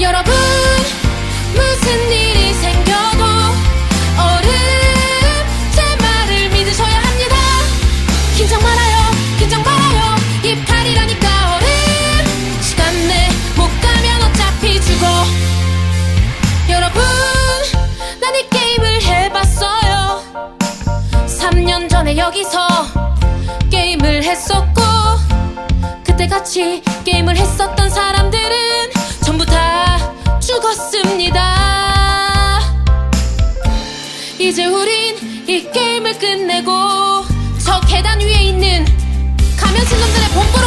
여러분 무슨 일이 생겨도 얼음 제 말을 믿으셔야 합니다. 긴장 말아요 긴장 말아요. 입탈이라니까 얼음. 시간 내 못 가면 어차피 죽어. 여러분 난 이 게임을 해봤어요. 3년 전에 여기서 게임을 했었고 그때 같이 게임을 했었던 이제 우린 이 게임을 끝내고 저 계단 위에 있는 가면신 놈들의 본부로